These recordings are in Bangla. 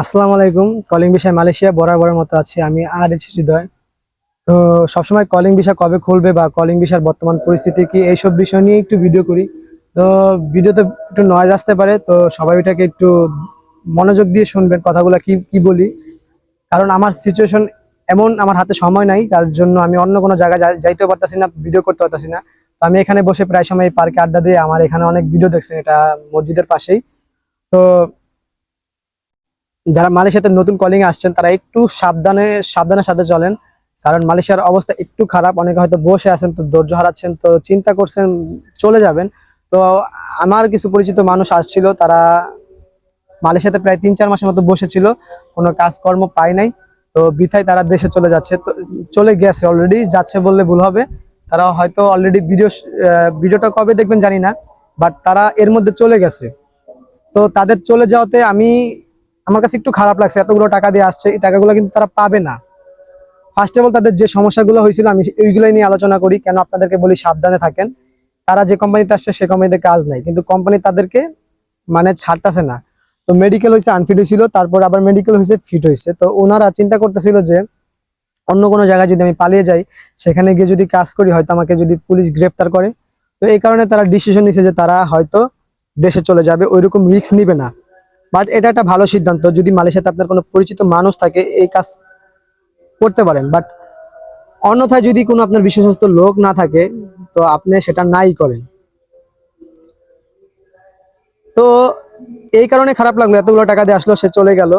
আসসালামু আলাইকুম। কলিং বিষয় মালয়েশিয়া বরাবরের মতো আছি আমি আর এইচ হৃদয়। তো সবসময় কলিং বিষয় কবে খুলবে বা কলিং বিষয়ের বর্তমান পরিস্থিতি কি, এইসব বিষয় নিয়ে একটু ভিডিও করি। তো ভিডিওতে একটু নয়েজ আসতে পারে, তো সবাই ওইটাকে একটু মনোযোগ দিয়ে শুনবেন, কথাগুলো কি কি বলি। কারণ আমার সিচুয়েশন এমন, আমার হাতে সময় নাই, তার জন্য আমি অন্য কোনো জায়গায় যাইতেও পারতাছি না ভিডিও করতে পারতাছি না। তো আমি এখানে বসে প্রায় সময় পার্কে আড্ডা দিয়ে আমার এখানে অনেক ভিডিও দেখছেন, এটা মসজিদের পাশেই। তো যারা মালয়েশিয়াতে নতুন কলিং আসছেন, তারা একটু সাবধানে, সাবধানের সাথে চলেন। কারণ মালয়েশিয়ার অবস্থা একটু খারাপ। অনেকে হয়তো বসে আছেন, তো ধৈর্য হারাচ্ছেন, তো চিন্তা করছেন, চলে যাবেন। তো আমার কিছু পরিচিত মানুষ আসছিল, তারা মালয়েশিয়াতে প্রায় তিন, চার মাসের মতো বসেছিল। কোনো কাজকর্ম পায় নাই। তো বিথায় তারা দেশে চলে যাচ্ছে। তো চলে গেছে অলরেডি যাচ্ছে বললে ভুল হবে। তারা হয়তো অলরেডি ভিডিও ভিডিওটা কবে দেখবেন জানি না বাট তারা এর মধ্যে চলে গেছে। তো তাদের চলে যাওয়াতে আমি আমার কাছে একটু খারাপ লাগছে, এতগুলো টাকা দিয়ে আসছে, এই টাকাগুলো কিন্তু তারা পাবে না। ফার্স্ট অফ অল তাদের যে সমস্যাগুলো হয়েছিল, আমি ওইগুলোই নিয়ে আলোচনা করি। কেন আপনাদেরকে বলি, সাবধানে থাকেন। তারা যে কোম্পানিতে আসছে, সে কোম্পানিতে কাজ নাই। কিন্তু কোম্পানি তাদেরকে মানে ছাড়তেছে না। তো মেডিকেল হয়েছে আনফিট হয়েছিল, তারপর আবার মেডিকেল হয়েছে ফিট হয়েছে। তো ওনারা চিন্তা করতেছিল যে, অন্য কোনো জায়গায় যদি আমি পালিয়ে যাই, সেখানে গিয়ে যদি কাজ করি, হয়তো আমাকে যদি পুলিশ গ্রেপ্তার করে। তো এই কারণে তারা ডিসিশন নিছে যে তারা হয়তো দেশে চলে যাবে। ওইরকম রিস্ক নিবে না। বাট এটা একটা ভালো সিদ্ধান্ত। যদি মালয়েশিয়াতে আপনার কোনো পরিচিত মানুষ থাকে, এই কাজ করতে পারেন। বাট অন্যথায় যদি কোনো আপনার বিশ্বস্ত লোক না থাকে, তো আপনি সেটা নাই করেন। তো এই কারণে খারাপ লাগল, এতগুলো টাকা দিয়ে আসলো, সে চলে গেল।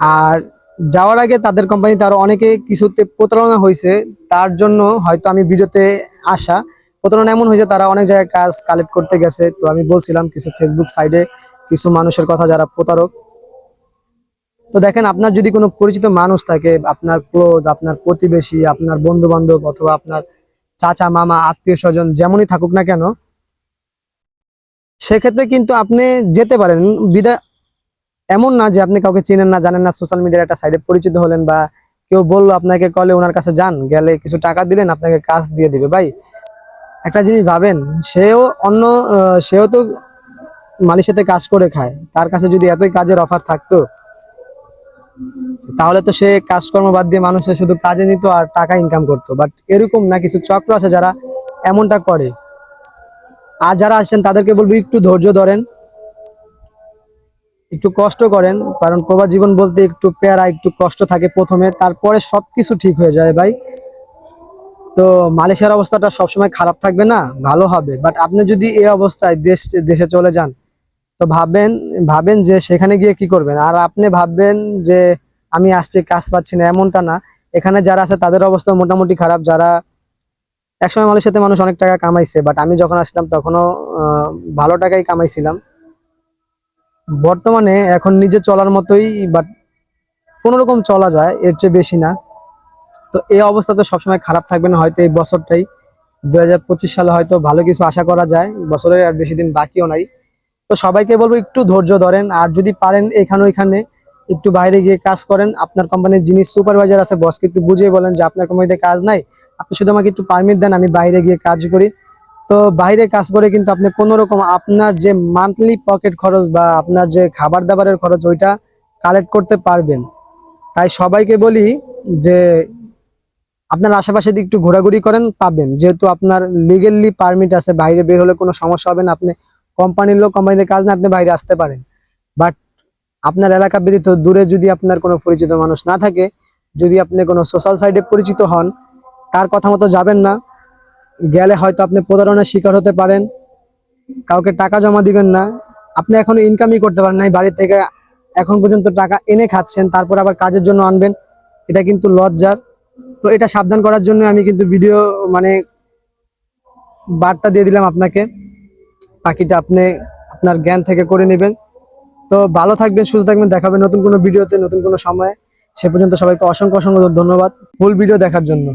আর যাওয়ার আগে তাদের কোম্পানিতে আরও অনেকে কিছুতে প্রতারণা হয়েছে, তার জন্য হয়তো আমি ভিডিওতে আসা। প্রতারণা এমন হয়েছে, তারা অনেক জায়গায় কাজ কালেক্ট করতে গেছে। তো আমি বলছিলাম, কিছু ফেসবুক সাইডে কিছু মানুষের কথা যারা প্রতারক, তো দেখেন আপনার যদি কোনো পরিচিত মানুষ থাকে, আপনার ক্লোজ আপনার প্রতিবেশী, আপনার বন্ধু বান্ধব অথবা আপনার চাচা, মামা, আত্মীয় স্বজন যেমনই থাকুক না কেন, সেক্ষেত্রে কিন্তু আপনি যেতে পারেন। বিদা এমন না যে আপনি কাউকে চিনেন না, জানেন না সোশ্যাল মিডিয়ার একটা সাইডে পরিচিত হলেন বা কেউ বলল আপনাকে কলে ওনার কাছে যান, গেলে কিছু টাকা দিলেন, আপনাকে কাজ দিয়ে দিবে। ভাই, একটা জিনিস ভাবেন, সেও অন্য সেও তো মালয়েশিয়াতে কাজ করে খায়, তার কাছে যদি এতই কাজের অফার থাকতো, তাহলে তো সে কাজকর্ম বাদ দিয়ে মানুষের শুধু কাজে নিত আর টাকা ইনকাম করতো। বাট এরকম না, কিছু চক্র আছে যারা এমনটা করে। আর যারা আসছেন, তাদেরকে বলব একটু ধৈর্য ধরেন, একটু কষ্ট করেন, কারণ প্রবাস জীবন বলতে একটু পেয়ারা, একটু কষ্ট থাকে প্রথমে, তারপরে সব কিছু ঠিক হয়ে যায় ভাই। তো মালয়েশিয়ার অবস্থাটা সবসময় খারাপ থাকবে না, ভালো হবে। বাট আপনি যদি এই অবস্থায় দেশ, দেশে চলে যান তো ভাববেন ভাবেন যে সেখানে গিয়ে কি করবেন? আর আপনি ভাববেন যে আমি আসছি, কাজ পাচ্ছি না, এমনটা না। এখানে যারা আছে, তাদের অবস্থা মোটামুটি খারাপ। যারা একসময় মানুষের সাথে মানুষ অনেক টাকা কামাইছে বাট আমি যখন আসলাম তখনও ভালো টাকাই কামাইছিলাম। বর্তমানে এখন নিজে চলার মতোই বাট কোনো রকম চলা যায়, এর চেয়ে বেশি না। তো এই অবস্থা তো সবসময় খারাপ থাকবে না, হয়তো এই বছরটাই। দুই হাজার পঁচিশ সালে হয়তো ভালো কিছু আশা করা যায়, বছরের আর বেশি দিন বাকিও নাই। তো সবাইকে বলব একটু ধৈর্য ধরেন, আর যদি পারেন এখানে ওইখানে একটু বাইরে গিয়ে কাজ করেন। আপনার কোম্পানির যিনি সুপারভাইজার আছে বসকে একটু বুঝিয়ে বলেন যে আপনার কোম্পানিতে কাজ নাই, আপনি শুধু আমাকে একটু পারমিট দেন, আমি বাইরে গিয়ে কাজ করি। তো বাইরে কাজ করে কিন্তু আপনি কোনো রকম আপনার যে মান্থলি পকেট খরচ বা আপনার যে খাবার দাবারের খরচ, ওইটা কালেক্ট করতে পারবেন। তাই সবাইকে বলি যে আপনার আশেপাশে একটু ঘোরাঘুরি করেন, পাবেন। যেহেতু আপনার লিগেলি পারমিট আছে, বাইরে বের হলে কোনো সমস্যা হবে না। আপনি কোম্পানির লোক কোম্পানিতে কাজ না, আপনি বাইরে আসতে পারেন। বাট আপনার এলাকা ব্যতীত দূরে যদি আপনার কোনো পরিচিত মানুষ না থাকে, যদি আপনি কোনো সোশ্যাল সাইডে পরিচিত হন, তার কথা মতো যাবেন না। গেলে হয়তো আপনি প্রতারণার শিকার হতে পারেন, কাউকে টাকা জমা দিবেন না। আপনি এখনও ইনকামই করতে পারেন নাই বাড়ি থেকে এখন পর্যন্ত টাকা এনে খাচ্ছেন, তারপর আবার কাজের জন্য আনবেন, এটা কিন্তু লজ্জার। তো এটা সাবধান করার জন্য আমি কিন্তু ভিডিও মানে বার্তা দিয়ে দিলাম আপনাকে। বাকিটা আপনি আপনার জ্ঞান থেকে করে নেবেন। তো ভালো থাকবেন, সুস্থ থাকবেন দেখাবেন নতুন কোনো ভিডিওতে, নতুন কোনো সময়ে। সে পর্যন্ত সবাইকে অসংখ্য অসংখ্য ধন্যবাদ। ফুল ভিডিও দেখার জন্য।